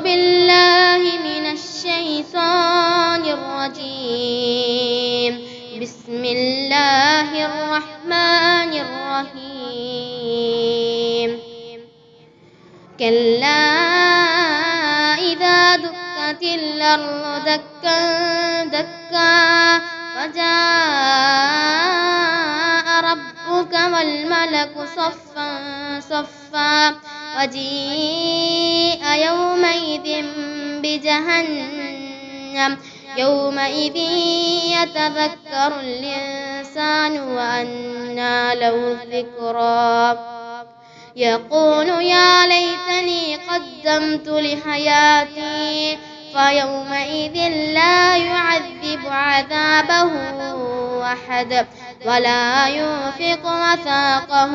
بالله من الشيطان الرجيم. بسم الله الرحمن الرحيم. كلا إذا دكت الأرض دكا دكا وجاء ربك والملك صفا صفا وجيء يومئذ بجهنم. يومئذ يتذكر الإنسان وأنى له الذكرى. يقول يا ليتني قدمت لحياتي فيومئذ لا يعذب عذابه أحد ولا يوثق وثاقه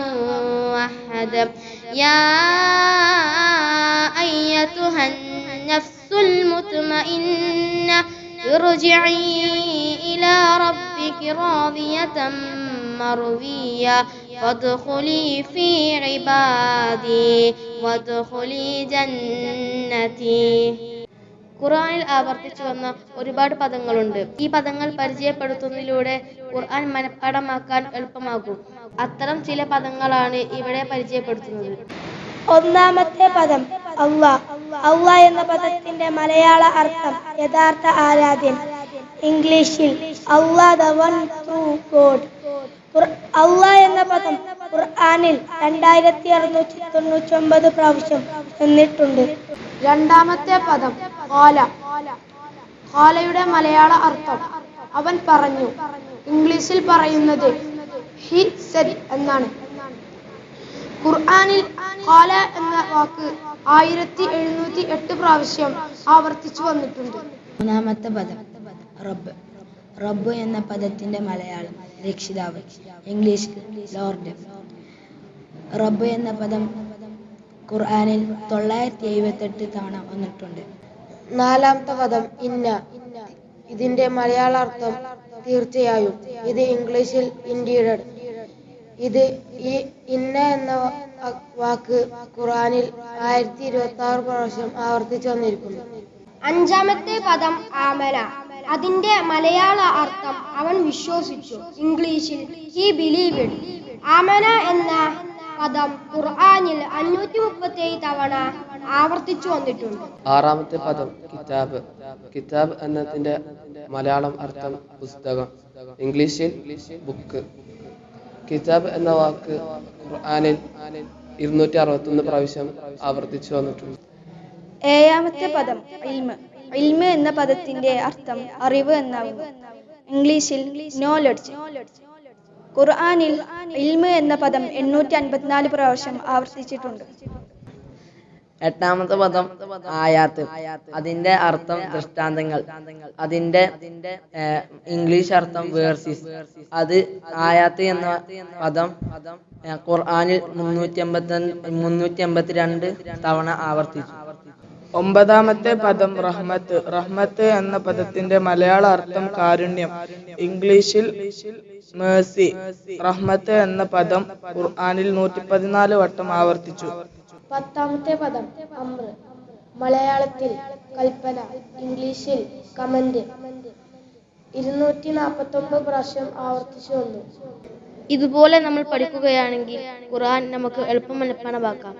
أحد. يا ارجعي إلى ربك راضية مرضية فادخلي في عبادي وادخلي جنتي ഖുർആനിൽ ആവർത്തിച്ചു വന്ന ഒരുപാട് പദങ്ങളുണ്ട് ഈ പദങ്ങൾ പരിചയപ്പെടുത്തുന്നതിലൂടെ ഖുർആൻ മനഃപ്പാടമാക്കാൻ എളുപ്പമാകും അത്തരം ചില പദങ്ങളാണ് ഇവിടെ പരിചയപ്പെടുത്തുന്നത് ഒന്നാമത്തെ പദം അള്ളാ അള്ളാഹ് എന്ന പദത്തിന്റെ മലയാള അർത്ഥം യഥാർത്ഥ ആരാധ്യൻ. ഇംഗ്ലീഷിൽ അള്ളാ ദ എന്ന പദം ഖുർആാനിൽ രണ്ടായിരത്തി അറുന്നൂറ്റി തൊണ്ണൂറ്റി ഒമ്പത് പ്രാവശ്യം എന്നിട്ടുണ്ട് രണ്ടാമത്തെ പദം ഓല ഖാലയുടെ മലയാള അർത്ഥം അവൻ പറഞ്ഞു. ഇംഗ്ലീഷിൽ പറയുന്നത് ഹി സെഡ് എന്നാണ്. ഖുർആനിൽ ഖാല എന്ന വാക്ക് ആയിരത്തി എഴുന്നൂറ്റി എട്ട് പ്രാവശ്യം ആവർത്തിച്ചു വന്നിട്ടുണ്ട്. മൂന്നാമത്തെ പദം റബ്ബ്. റബ്ബ് എന്ന പദത്തിന്റെ മലയാളം രക്ഷിതാവ് ഇംഗ്ലീഷ് ലോർഡ്. റബ്ബ് എന്ന പദം ഖുർആാനിൽ തൊള്ളായിരത്തി എഴുപത്തെട്ട് തവണ വന്നിട്ടുണ്ട്. നാലാമത്തെ പദം ഇന്ന. ഇതിന്റെ മലയാള അർത്ഥം തീർച്ചയായും ഇത് ഇംഗ്ലീഷിൽ ഇൻഡീഡഡ് ഇത് ഈ ഇന്ന എന്ന വാക്ക് ഖുറാനിൽ ആയിരത്തി ഇരുപത്തി ആറ് പ്രാവശ്യം ആവർത്തിച്ചു വന്നിരിക്കുന്നു. അഞ്ചാമത്തെ പദം ആമല. അതിന്റെ മലയാള അർത്ഥം അവൻ വിശ്വസിച്ചു. ഇംഗ്ലീഷിൽ ഹി ബിലീവ്ഡ് ആമന എന്ന പദം ഖുർആനിൽ അഞ്ഞൂറ്റി മുപ്പത്തി തവണ ആവർത്തിച്ചു വന്നിട്ടുണ്ട്. ആറാമത്തെ പദം കിതാബ്. കിതാബ് എന്നതിന്റെ മലയാളം അർത്ഥം പുസ്തകം. ഇംഗ്ലീഷിൽ ബുക്ക് കിതാബ് എന്ന വാക്ക് ഖുർആനിൽ ഇരുന്നൂറ്റി അറുപത്തൊന്ന് പ്രാവശ്യം ആവർത്തിച്ചു വന്നിട്ടുണ്ട്. ഏഴാമത്തെ പദം ഇൽമ്. ഇൽമ് എന്ന പദത്തിന്റെ അർത്ഥം അറിവ് എന്നാകുന്നു ഇംഗ്ലീഷിൽ നോളജ് ഖുർആനിൽ ഇൽമ് എന്ന പദം എണ്ണൂറ്റി അൻപത്തിനാല് പ്രാവശ്യം ആവർത്തിച്ചിട്ടുണ്ട്. എട്ടാമത്തെ പദം ആയാത്ത്. അതിന്റെ അർത്ഥം ദൃഷ്ടാന്തങ്ങൾ. അതിന്റെ ഇംഗ്ലീഷ് അർത്ഥം വേർസിസ്. അത് ആയാത്ത് എന്ന പദം ഖുർആാനിൽ മുന്നൂറ്റി അമ്പത്തി മുന്നൂറ്റി എൺപത്തിരണ്ട് തവണ ആവർത്തിച്ചു. ഒമ്പതാമത്തെ പദം റഹ്മത്ത്. റഹ്മത്ത് എന്ന പദത്തിന്റെ മലയാള അർത്ഥം കാരുണ്യം. ഇംഗ്ലീഷിൽ മേഴ്സി. റഹ്മത്ത് എന്ന പദം ഖുർആാനിൽ നൂറ്റി പതിനാല് വട്ടം ആവർത്തിച്ചു. പത്താമത്തെ പദം അമ്ര. മലയാളത്തിൽ കൽപ്പന ഇംഗ്ലീഷിൽ കമന്റ്. ഇരുന്നൂറ്റി നാപ്പത്തൊമ്പത് പ്രാവശ്യം ആവർത്തിച്ചു വന്നു. ഇതുപോലെ നമ്മൾ പഠിക്കുകയാണെങ്കിൽ ഖുർആൻ നമുക്ക് എളുപ്പം മനഃപ്പാടമാക്കാം